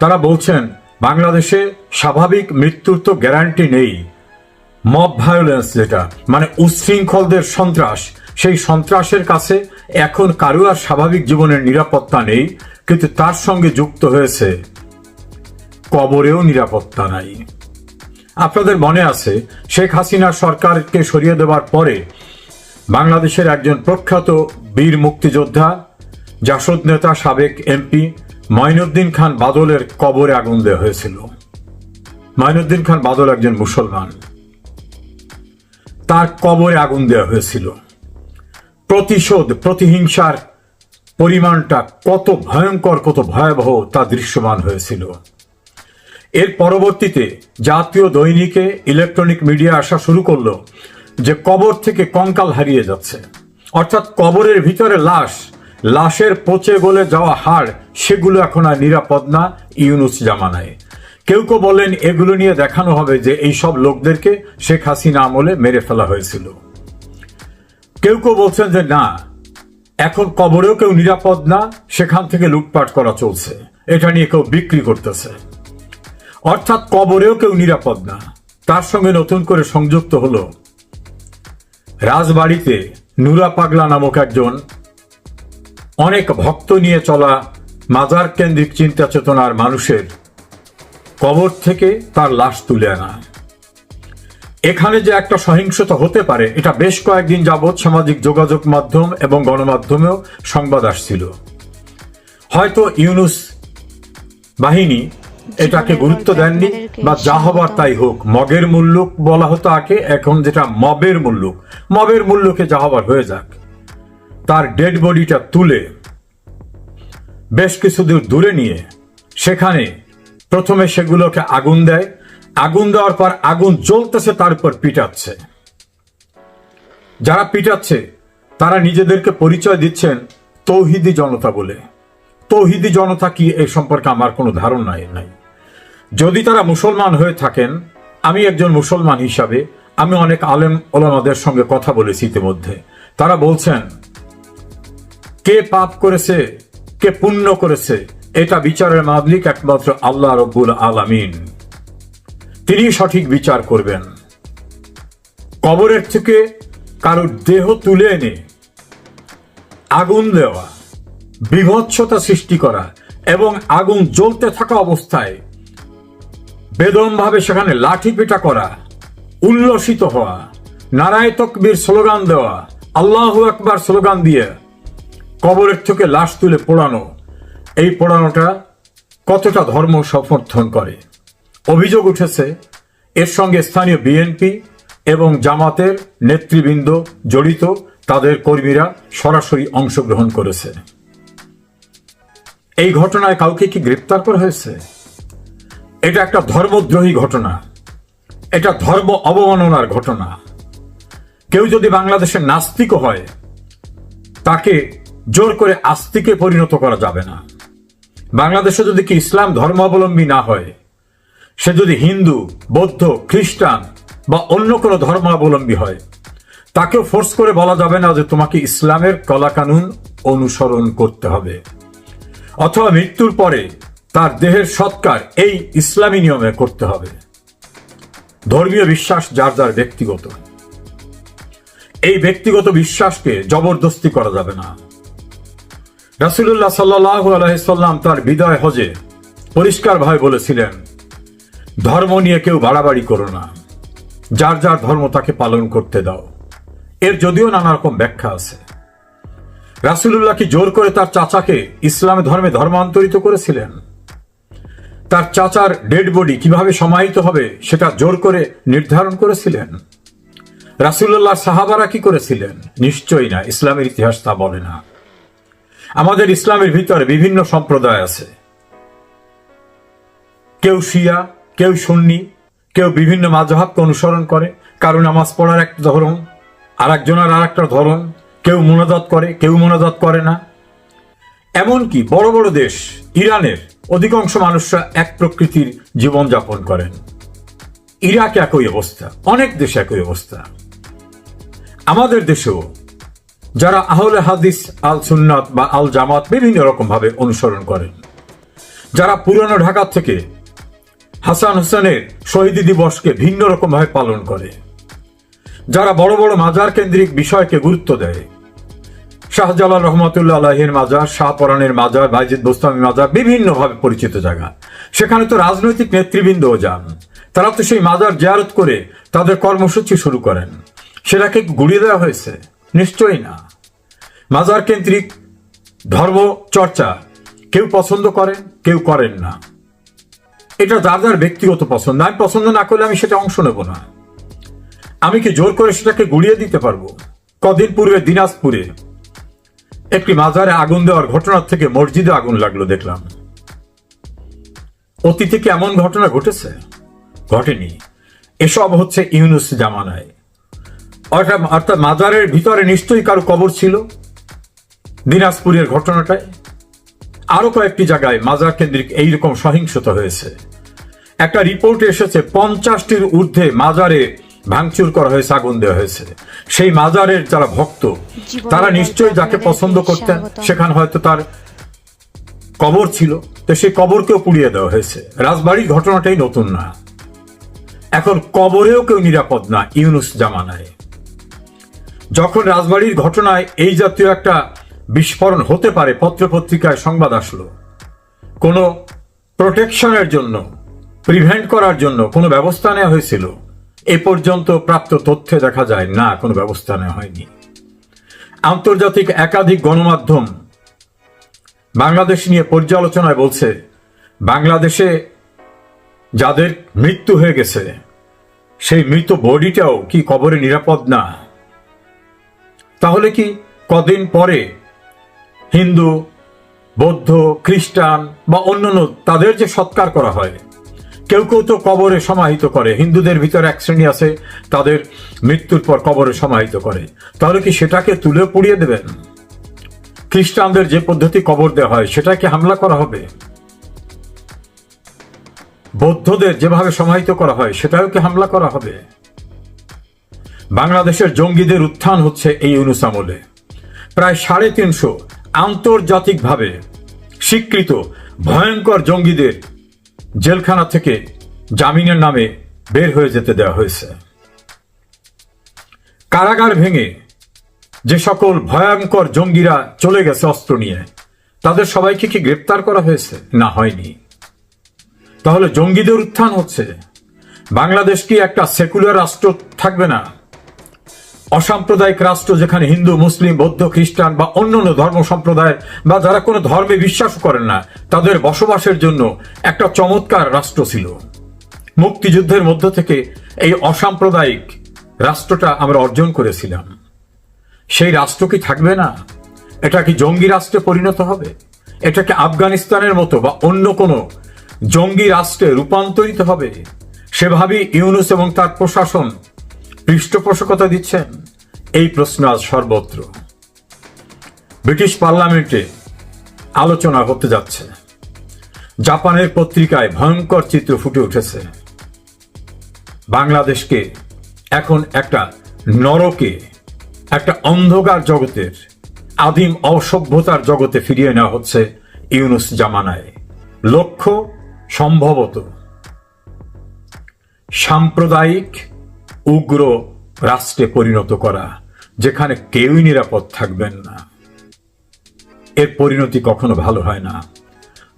তারা বলছেন, বাংলাদেশে স্বাভাবিক মৃত্যুর তো গ্যারান্টি নেই। মব ভায়োলেন্স যেটা মানে উচ্ছৃঙ্খলদের সন্ত্রাস। সেই সন্ত্রাসের কাছে এখন কারও আর স্বাভাবিক জীবনের নিরাপত্তা নেই, কিন্তু তার সঙ্গে যুক্ত হয়েছে। কবরেও নিরাপত্তা নাই। আপনাদের মনে আছে, শেখ হাসিনা সরকারকে সরিয়ে দেওয়ার পরে বাংলাদেশের একজন প্রখ্যাত বীর মুক্তিযোদ্ধা, জাসদ নেতা সাবেক এমপি মঈনুদ্দিন খান বাদলের কবরে আগুন দেওয়া হয়েছিল। মঈনুদ্দিন খান বাদল একজন মুসলমান। তার কবরে আগুন দেওয়া হয়েছিল। প্রতিশোধ, প্রতিহিংসার পরিমাণটা কত ভয়ঙ্কর, কত ভয়াবহ তা দৃশ্যমান হয়েছিল। এর পরবর্তীতে জাতীয় দৈনিকে ইলেকট্রনিক মিডিয়া আসা শুরু করল যে কবর থেকে কঙ্কাল হারিয়ে যাচ্ছে। অর্থাৎ কবরের ভিতরে লাশ লাশের পচে গলে যাওয়া হাড়, সেগুলো এখন আর নিরাপদ না, ইউনুস জামানায়। কেউ কেউ বলেন, এগুলো নিয়ে দেখানো হবে যে এই সব লোকদেরকে শেখ হাসিনা আমলে মেরে ফেলা হয়েছিল। কেউ কেউ বলছেন যে না, এখন কবরেও কেউ নিরাপদ না, সেখান থেকে লুটপাট করা চলছে। এটা নিয়ে কেউ বিক্রি করতেছে। অর্থাৎ কবরেও কেউ নিরাপদ না। তার সঙ্গে নতুন করে সংযুক্ত হলো। রাজবাড়িতে নুরা পাগলা নামক একজন অনেক ভক্ত নিয়ে চলা মাজার কেন্দ্রিক চিন্তা চেতনার মানুষের কবর থেকে তার লাশ তুলে আনা। এখানে যে একটা সহিংসতা হতে পারে, এটা বেশ কয়েকদিন যাবৎ সামাজিক যোগাযোগ মাধ্যম এবং গণমাধ্যমেও সংবাদ আসছিল। হয়তো ইউনুস বাহিনী এটাকে গুরুত্ব দেননি, বা যা হবার তাই হোক, মগের মূল্যক বলা হতো আগে, এখন যেটা মবের মূল্যক মবের মূল্যকে যা হবার হয়ে যাক। তার ডেড বডিটা তুলে বেশ কিছু দূর দূরে নিয়ে সেখানে প্রথমে সেগুলোকে আগুন দেয়। আগুন দেওয়ার পর আগুন জ্বলতেছে, তার উপর পিটাচ্ছে। যারা পিটাচ্ছে, তারা নিজেদেরকে পরিচয় দিচ্ছেন তৌহিদি জনতা বলে। তৌহিদি জনতা কি এ সম্পর্কে আমার কোনো ধারণা নাই। যদি তারা মুসলমান হয়ে থাকেন, আমি একজন মুসলমান হিসাবে আমি অনেক আলেম ওলামাদের সঙ্গে কথা বলেছি ইতিমধ্যে। তারা বলছেন কে পাপ করেছে, কে পুণ্য করেছে, এটা বিচারের মাদলিক একমাত্র আল্লাহ রব্বুল আলামিন। তিনি সঠিক বিচার করবেন। কবরের থেকে কারোর দেহ তুলে এনে আগুন দেওয়া, বিভৎসতা সৃষ্টি করা এবং আগুন জ্বলতে থাকা অবস্থায় বেদমভাবে সেখানে লাঠি পেটা করা, উল্লসিত হওয়া, নারায় তকবীর স্লোগান দেওয়া, আল্লাহ একবার স্লোগান দিয়ে কবরের থেকে লাশ তুলে পোড়ানো। এই পোড়ানোটা কতটা ধর্ম সমর্থন করে? অভিযোগ উঠেছে, এর সঙ্গে স্থানীয় বিএনপি এবং জামাতের নেতৃবৃন্দ জড়িত তাদের কর্মীরা সরাসরি অংশগ্রহণ করেছে। এই ঘটনায় কাউকে কি গ্রেপ্তার করা হয়েছে? এটা একটা ধর্মদ্রোহী ঘটনা। এটা ধর্ম অবমাননার ঘটনা। কেউ যদি বাংলাদেশের নাস্তিকও হয়, তাকে জোর করে আস্তিকে পরিণত করা যাবে না। বাংলাদেশে যদি কি ইসলাম ধর্মাবলম্বী না হয়, সে যদি হিন্দু, বৌদ্ধ, খ্রিস্টান বা অন্য কোনো ধর্মাবলম্বী হয়, তাকেও ফোর্স করে বলা যাবে না যে তোমাকে ইসলামের কলাকানুন অনুসরণ করতে হবে। অথবা মৃত্যুর পরে তার দেহের সৎকার এই ইসলামী নিয়মে করতে হবে। ধর্মীয় বিশ্বাস যার যার ব্যক্তিগত। এই ব্যক্তিগত বিশ্বাসকে জবরদস্তি করা যাবে না। রাসুল্লাহ সাল্লাহ আলহিসাল্লাম তার বিদায় হজে পরিষ্কারভাবে বলেছিলেন, ধর্ম নিয়ে কেউ বাড়াবাড়ি করো না। যার যার ধর্ম তাকে পালন করতে দাও। এর যদিও নানা রকম ব্যাখ্যা আছে। রাসুল্লাহ কি জোর করে তার চাচাকে ইসলাম ধর্মে ধর্মান্তরিত করেছিলেন? তার চাচার ডেড বডি কীভাবে সমাহিত হবে সেটা জোর করে নির্ধারণ করেছিলেন? রাসুল্লাহ সাহাবারা কি করেছিলেন? নিশ্চয়ই না, ইসলামের ইতিহাস তা বলে না। আমাদের ইসলামের ভিতরে বিভিন্ন সম্প্রদায় আছে। কেউ শিয়া, কেউ সুন্নি, কেউ বিভিন্ন মাঝহাবকে অনুসরণ করে, কারও নামাজ পড়ার একটা ধরন আর একজনের আর একটা ধরন, কেউ মোনাজাত করে, কেউ মোনাজাত করে না। এমনকি বড় বড় দেশ, ইরানের অধিকাংশ মানুষরা এক প্রকৃতির জীবনযাপন করেন। ইরাক একই অবস্থা, অনেক দেশ একই অবস্থা। আমাদের দেশেও যারা আহলে হাদিস আল সুন্নাত বা আল জামাত বিভিন্ন রকম ভাবে অনুসরণ করেন যারা পুরনো ঢাকা থেকে হাসান হোসেনের শহীদি দিবসকে ভিন্ন রকমভাবে পালন করে। যারা বড় বড় মাজার কেন্দ্রিক বিষয়কে গুরুত্ব দেয়। শাহজালাল রহমতুল্লাহ আলাহের মাজার শাহপরানের মাজার, বাইজিদ বোস্তামি মাজার বিভিন্নভাবে পরিচিত জায়গা। সেখানে তো রাজনৈতিক নেতৃবৃন্দও যান। তারা তো সেই মাজার জিয়ারত করে তাদের কর্মসূচি শুরু করেন। সেটাকে গুড়িয়ে দেওয়া হয়েছে। নিশ্চয়ই না। মাজার কেন্দ্রিক ধর্ম চর্চা কেউ পছন্দ করেন, কেউ করেন না। এটা যার যার ব্যক্তিগত পছন্দ। আমি পছন্দ না করলে আমি সেটা অংশ নেব না। আমি কি জোর করে সেটাকে গুড়িয়ে দিতে পারব? কদিন পূর্বে দিনাজপুরে একটি মাজারে আগুন দেওয়ার ঘটনার থেকে মসজিদে আগুন লাগল দেখলাম। অতীতে কি এমন ঘটনা ঘটেছে? ঘটেনি। এসব হচ্ছে ইউনুস জামানায়। অর্থাৎ অর্থাৎ মাজারের ভিতরে নিশ্চয়ই কারও কবর ছিল। দিনাজপুরের ঘটনাটায় আরও কয়েকটি জায়গায় মাজার কেন্দ্রিক এইরকম সহিংসতা হয়েছে। একটা রিপোর্টে এসেছে পঞ্চাশটির ঊর্ধ্বে মাজারে ভাঙচুর করা হয়েছে আগুন দেওয়া হয়েছে। সেই মাজারের যারা ভক্ত তারা নিশ্চয়ই যাকে পছন্দ করতেন সেখানে হয়তো তার কবর ছিল। তো সেই কবরকেও পুড়িয়ে দেওয়া হয়েছে। রাজবাড়ির ঘটনাটাই নতুন না। এখন কবরেও কেউ নিরাপদ না ইউনুস জামানায়। যখন রাজবাড়ির ঘটনায় এই জাতীয় একটা বিস্ফোরণ হতে পারে, পত্রপত্রিকায় সংবাদ আসলো, কোনো প্রোটেকশনের জন্য প্রিভেন্ট করার জন্য কোনো ব্যবস্থা নেওয়া হয়েছিল? এ পর্যন্ত প্রাপ্ত তথ্যে দেখা যায়, না, কোনো ব্যবস্থা নেওয়া হয়নি। আন্তর্জাতিক একাধিক গণমাধ্যম বাংলাদেশ নিয়ে পর্যালোচনায় বলছে, বাংলাদেশে যাদের মৃত্যু হয়ে গেছে, সেই মৃত বডিটাও কি কবরে নিরাপদ না? তাহলে কি কদিন পরে হিন্দু, বৌদ্ধ, খ্রিস্টান বা অন্যান্য তাদের যে সৎকার করা হয়? কেউ কেউ তো কবরে সমাহিত করে। হিন্দুদের ভিতরে এক শ্রেণি আছে, তাদের মৃত্যুর পর কবরে সমাহিত করে। তাহলে কি সেটাকে তুলে পুড়িয়ে দেবেন? খ্রিস্টানদের যে পদ্ধতি কবর দেওয়া হয় সেটাকে হামলা করা হবে? বৌদ্ধদের যেভাবে সমাহিত করা হয় সেটাও কি হামলা করা হবে? বাংলাদেশের জঙ্গিদের উত্থান হচ্ছে এই ইউনুস আমলে। প্রায় সাড়ে তিনশো আন্তর্জাতিকভাবে স্বীকৃত ভয়ঙ্কর জঙ্গিদের জেলখানা থেকে জামিনের নামে বের হয়ে যেতে দেওয়া হয়েছে। কারাগার ভেঙে যে সকল ভয়ঙ্কর জঙ্গিরা চলে গেছে অস্ত্র নিয়ে, তাদের সবাইকে কি গ্রেপ্তার করা হয়েছে? না, হয়নি। তাহলে জঙ্গিদের উত্থান হচ্ছে। বাংলাদেশ কি একটা সেকুলার রাষ্ট্র থাকবে না? অসাম্প্রদায়িক রাষ্ট্র যেখানে হিন্দু, মুসলিম, বৌদ্ধ, খ্রিস্টান বা অন্যান্য ধর্ম সম্প্রদায় বা যারা কোনো ধর্মে বিশ্বাস করেন না, তাদের বসবাসের জন্য একটা চমৎকার রাষ্ট্র ছিল। মুক্তিযুদ্ধের মধ্য থেকে এই অসাম্প্রদায়িক রাষ্ট্রটা আমরা অর্জন করেছিলাম। সেই রাষ্ট্র কি থাকবে না? এটা কি জঙ্গি রাষ্ট্রে পরিণত হবে? এটা কি আফগানিস্তানের মতো বা অন্য কোনো জঙ্গি রাষ্ট্রে রূপান্তরিত হবে? সেভাবেই ইউনুস এবং তার প্রশাসন পৃষ্ঠপোষকতা দিচ্ছেন এই প্রশ্ন আজ সর্বত্র। ব্রিটিশ পার্লামেন্টে আলোচনা হতে যাচ্ছে। জাপানের পত্রিকায় ভয়ঙ্কর চিত্র ফুটে উঠেছে। বাংলাদেশকে এখন একটা নরকে, একটা অন্ধকার জগতের, আদিম অসভ্যতার জগতে ফিরিয়ে নেওয়া হচ্ছে ইউনুস জামানায়। লক্ষ্য সম্ভবত সাম্প্রদায়িক উগ্র রাষ্ট্রে পরিণত করা, যেখানে কেউই নিরাপদ থাকবেন না। এর পরিণতি কখনো ভালো হয় না।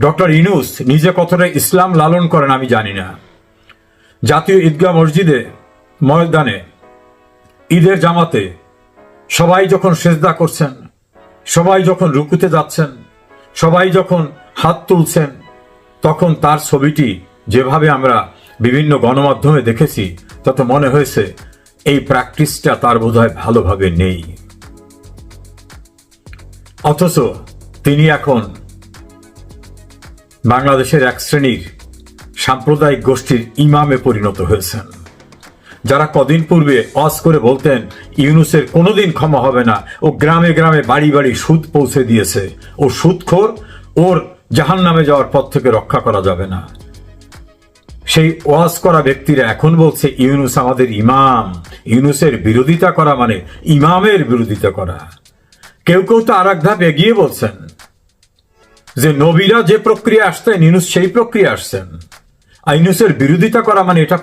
ডক্টর ইনুস নিজে কতটা ইসলাম লালন করেন আমি জানি না। জাতীয় ঈদগাহ মসজিদে, ময়দানে, ঈদের জামাতে সবাই যখন সেজদা করছেন, সবাই যখন রুকুতে যাচ্ছেন, সবাই যখন হাত তুলছেন, তখন তার ছবিটি যেভাবে আমরা বিভিন্ন গণমাধ্যমে দেখেছি, তাতে মনে হয়েছে এই প্র্যাকটিসটা তার বোধহয় ভালোভাবে নেই। অথচ তিনি এখন বাংলাদেশের এক শ্রেণির সাম্প্রদায়িক গোষ্ঠীর ইমামে পরিণত হয়েছেন। যারা কদিন পূর্বে অস করে বলতেন, ইউনুসের কোনোদিন ক্ষমা হবে না ও গ্রামে গ্রামে বাড়ি বাড়ি সুদ পৌঁছে দিয়েছে। ও সুদখোর, ওর জাহান নামে যাওয়ার পথ থেকে রক্ষা করা যাবে না। সেই ওয়াজ করা ব্যক্তিরা এখন বলছে, ইউনুস আমাদের ইমাম। ইউনুসের বিরোধিতা করা মানে ইমামের বিরোধিতা করা। কেউ কেউ তো আর এক ধাপ এগিয়ে বলছেন যে, নবীরা যে প্রক্রিয়া আসতেন, ইউনুস সেই প্রক্রিয়া আসছেন। আর ইউনুসের বিরোধিতা করা মানে এটা